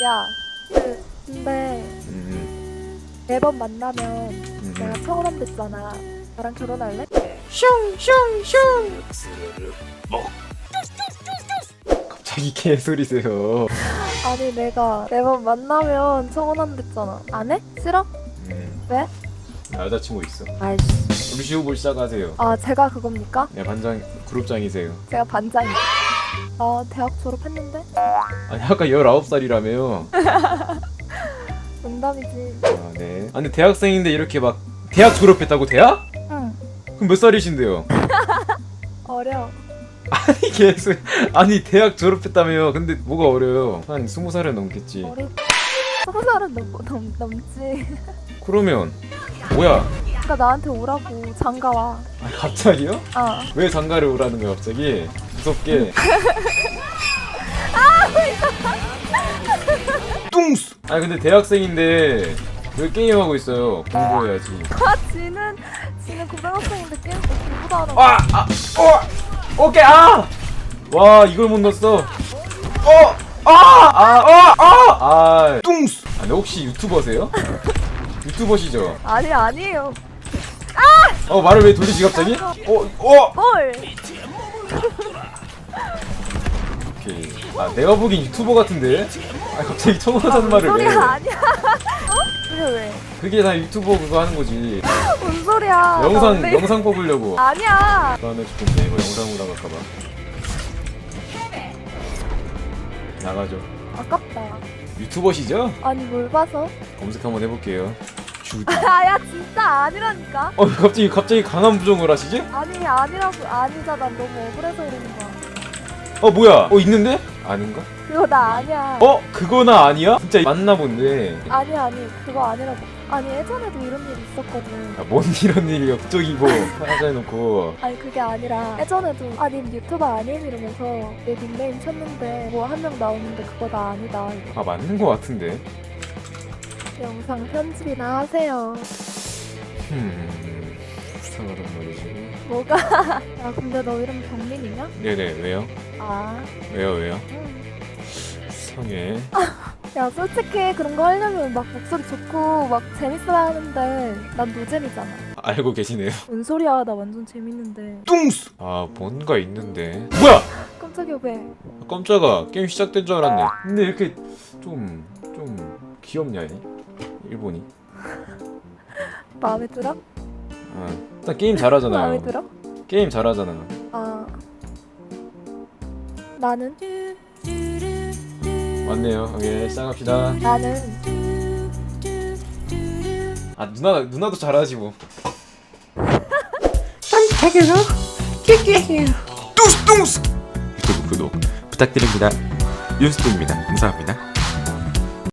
야, 그, 근데 음, 매번 만나면 음, 내가 음. 청혼함 됐잖아. 나랑 결혼할래? 갑자기 개소리세요. 아니 내가 매번 만나면 청혼함 됐잖아. 안 해? 싫어? 음. 왜? 나 여자친구 있어. 아이씨. 루시우 볼 시작하세요. 아 제가 그겁니까? 네 반장 그룹장이세요. 제가 반장이죠. 아 대학 졸업했는데? 아니 아까 19살이라며요. 농담이지. 아, 네. 아니 대학생인데 이렇게 막 대학 졸업했다고 대학? 응. 그럼 몇 살이신데요? 어려. 아니 개소 아니 대학 졸업했다며요. 근데 뭐가 어려요? 한 20살은 넘겠지. 어리. 스무 살은 넘, 넘, 넘지. 그러면 뭐야? 그러니까 나한테 오라고 장가 와. 아, 갑자기요? 아. 왜 장가를 오라는 거야 갑자기? 무섭게. 뚱스. 아니 근데 대학생인데 왜 게임하고 있어요? 공부해야지. 아 지는 지는 고등학생인데 게임 공부도 안 하고. 아, 아, 어, 오케이, 아, 와 이걸 못 넣었어. 어, 아, 아, 어, 아, 아, 뚱스. 아, 근데 혹시 유튜버세요? 유튜버시죠? 아니 아니에요. 어 말을 왜 돌리지 갑자기? 어, 어, 뭘? 오케이. 아 내가 보기엔 유튜버 같은데? 아 갑자기 청혼하자는 말을 왜? 소리야 아니야. 어? 그게 왜? 그게 다 유튜버 그거 하는 거지. 뭔 소리야? 나 영상 원래- 영상 뽑으려고. 아니야. 다음에 조금 네이버 영상으로 나갈까봐. 나가죠. 아깝다. 유튜버시죠? 아니 뭘 봐서? 검색 한번 해볼게요. 주디. 아야 진짜 아니라니까. 어 갑자기 갑자기 강한 부정을 하시지? 아니 아니라고 아니잖아. 너무 억울해서 그러는 거야. 어 뭐야? 어 있는데? 아닌가? 그거 나 아니야. 어 그거나 아니야? 진짜 맞나 본데. 아니 아니 그거 아니라고. 아니 예전에도 이런 일 있었거든. 아 뭔 이런 일이야? 갑자기 뭐 하자 해놓고. 아니 그게 아니라 예전에도 아님 유튜버 아님 이러면서 내 닉네임 쳤는데 뭐 한 명 나오는데 그거 나 아니다. 아 맞는 거 같은데. 영상 편집이나 하세요. 흠 불쌍하단 말이지. 뭐가? 야 근데 너 이름 경민이냐? 네네 왜요? 아. 왜요 왜요? 응. 성해. 야 솔직히 그런 거 하려면 막 목소리 좋고 막 재밌어야 하는데 난 노잼이잖아. 알고 계시네요. 뭔 소리야 나 완전 재밌는데. 뚱스. 아 뭔가 있는데. 뭐야? 깜짝이야 왜? 깜짝아 게임 시작된 줄 알았네. 근데 이렇게 좀 좀 귀엽냐 얘? 일본이. 마음에 들어? 아 일단 게임 잘하잖아요. 마음에 들어? 게임 잘하잖아. 아. 나는 맞네요. 예, 시작합시다. 나는 아 누나 누나도 잘하지 뭐. 깜짝이야. 끼끼. 뚱스 뚱스. 유튜브 구독 부탁드립니다. 윤스동입니다. 감사합니다.